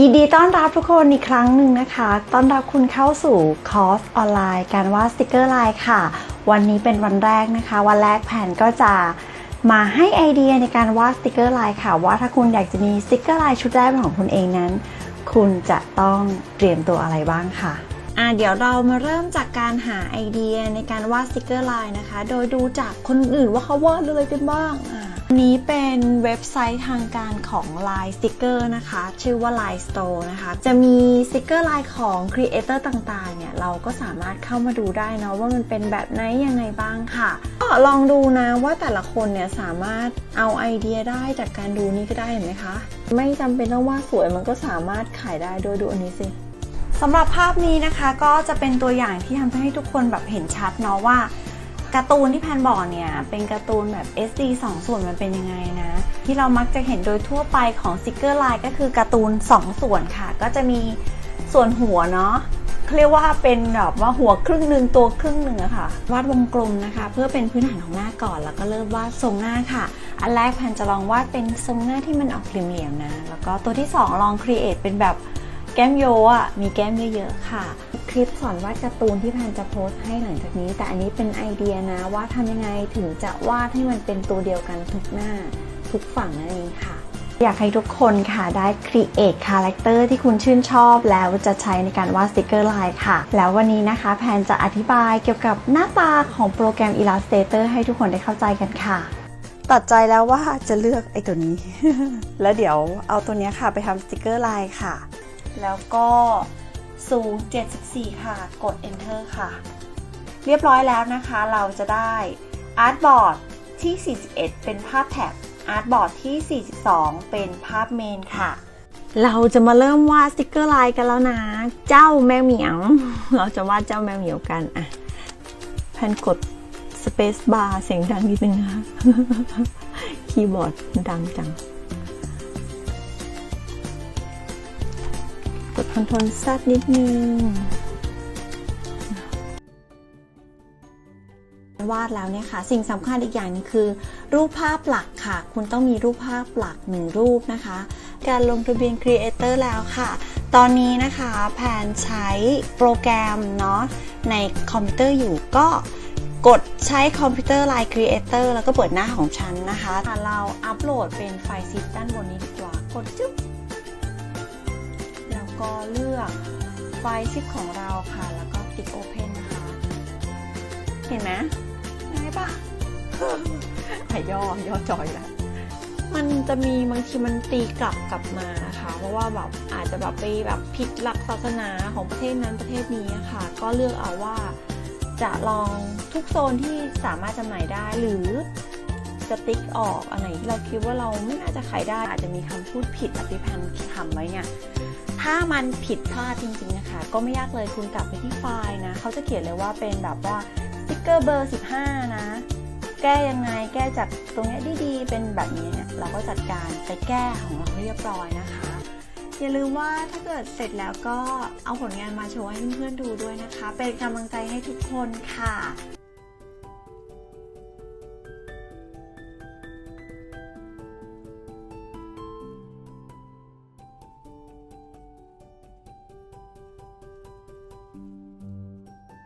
ยินดีต้อนรับทุกคนอีกครั้งหนึ่งนะคะ ต้อนรับคุณเข้าสู่คอร์สออนไลน์ การวาดสติกเกอร์ลายค่ะ วันนี้เป็นวันแรกนะคะ วันแรกแผนก็จะมาให้ไอเดียในการวาดสติกเกอร์ลายค่ะ ว่าถ้าคุณอยากจะมีสติกเกอร์ลายชุดแรกของคุณเองนั้น คุณจะต้องเตรียมตัวอะไรบ้างค่ะอะเดี๋ยวเรามาเริ่มจากการหาไอเดียในการวาดสติกเกอร์ลายนะคะ โดยดูจากคนอื่นว่าเขาวาดอะไรกันบ้างอะ นี้เป็นเว็บไซต์ทางการของ Line Sticker นะคะ ชื่อว่า Line Store นะคะ จะมีสติกเกอร์ลายของ Creator ต่างๆ เนี่ย เราก็สามารถเข้ามาดูได้เนาะว่ามันเป็นแบบไหนยังไงบ้างค่ะ ก็ลองดูนะว่าแต่ละคนเนี่ยสามารถเอาไอเดียได้จากการดูนี่ก็ได้เห็นไหมคะ ไม่จำเป็นต้องวาดสวยมันก็สามารถขายได้โดยดูอันนี้สิสำหรับภาพนี้นะคะก็จะเป็นตัวอย่างที่ทำให้ทุกคนแบบเห็นชัดเนาะว่า การ์ตูนที่แพนบอกเนี่ยเป็นการ์ตูนแบบ SD 2 ส่วนมันเป็นยังไงนะ ที่เรามักจะเห็นโดยทั่วไปของสติกเกอร์ไลน์ก็คือการ์ตูน 2 ส่วนค่ะ ก็จะมีส่วนหัวเนาะเรียกว่าเป็นแบบว่าหัวครึ่งหนึ่งตัวครึ่งหนึ่งอะค่ะ วาดวงกลมนะคะ เพื่อเป็นพื้นฐานของหน้าก่อนแล้วก็เริ่มวาดทรงหน้าค่ะ อันแรกแพนจะลองวาดเป็นทรงหน้าที่มันออกเหลี่ยมๆนะ แล้วก็ตัวที่สองลองครีเอทเป็นแบบ แก้มโยอะมีแก้มเยอะๆค่ะ คลิปสอนวาดการ์ตูนที่แพนจะโพสต์ให้หลังจากนี้ แต่อันนี้เป็นไอเดียนะว่าทำยังไงถึงจะวาดให้มันเป็นตัวเดียวกันทุกหน้าทุกฝั่งนั่นเองค่ะ อยากให้ทุกคนค่ะได้ create character ที่คุณชื่นชอบแล้วจะใช้ในการวาดสติกเกอร์ลายค่ะ แล้ววันนี้นะคะแพนจะอธิบายเกี่ยวกับหน้าตาของโปรแกรม Illustrator ให้ทุกคนได้เข้าใจกันค่ะตัดใจแล้วว่าจะเลือกไอ้ตัวนี้ แล้วเดี๋ยวเอาตัวนี้ค่ะไปทำสติกเกอร์ลายค่ะ แล้วก็สูง 74 ค่ะ กด enter ค่ะ เรียบร้อยแล้วนะคะ เราจะได้อาร์ตบอร์ดที่ 41 เป็นภาพแท็บอาร์ตบอร์ดที่ 42 เป็นภาพเมนค่ะ เราจะมาเริ่มวาดสติกเกอร์ลายกันแล้วนะ เจ้าแมวเหมียว เราจะวาดเจ้าแมวเหมียวกันอะแพนกด Space Bar เสียงดังนิดนึงนะคะ คีย์บอร์ดดังจัง ดคอนโทรลแซดนิดนึง วาดแล้วเนี่ยค่ะ สิ่งสำคัญอีกอย่างนึงคือ รูปภาพหลักค่ะ คุณต้องมีรูปภาพหลักหนึ่งรูปนะคะ การลงทะเบียน Creator แล้วค่ะตอนนี้นะคะแพนใช้โปรแกรมเนาะในคอมพิวเตอร์อยู่ก็กดใช้คอมพิวเตอร์ Line Creator แล้วก็เปิดหน้าของฉันนะคะ เราอัปโหลดเป็นไฟล์ซิปด้านบนนี้ดีกว่า กดจุ๊บ ก็เลือกไฟล์ชิปของเราค่ะ แล้วก็ติ๊ก Open นะคะ เห็นไหมง่ายปะอะย่อย่อจอยแล้วมันจะมีบางทีมันตีกลับกลับมานะคะ เพราะว่าแบบอาจจะแบบไปแบบผิดหลักศาสนาของประเทศนั้นประเทศนี้ค่ะ ก็เลือกเอาว่าจะลองทุกโซนที่สามารถจำหน่ายได้หรือจะติ๊กออกอันไหนที่เราคิดว่าเราไม่น่าจะขายได้อาจจะมีคำพูดผิดอภิพันธ์ทำไว้เนี่ย ถ้ามันผิดพลาดจริงๆนะคะ ก็ไม่ยากเลยคุณกลับไปที่ไฟล์นะ เขาจะเขียนเลยว่าเป็นแบบว่าสติ๊กเกอร์เบอร์ 15 นะ แก้ยังไงแก้จากตรงนี้ดีๆ เป็นแบบนี้เนี่ยเราก็จัดการไปแก้ของเราเรียบร้อยนะคะ อย่าลืมว่าถ้าเกิดเสร็จแล้วก็เอาผลงานมาโชว์ให้เพื่อนๆดูด้วยนะคะ เป็นกำลังใจให้ทุกคนค่ะ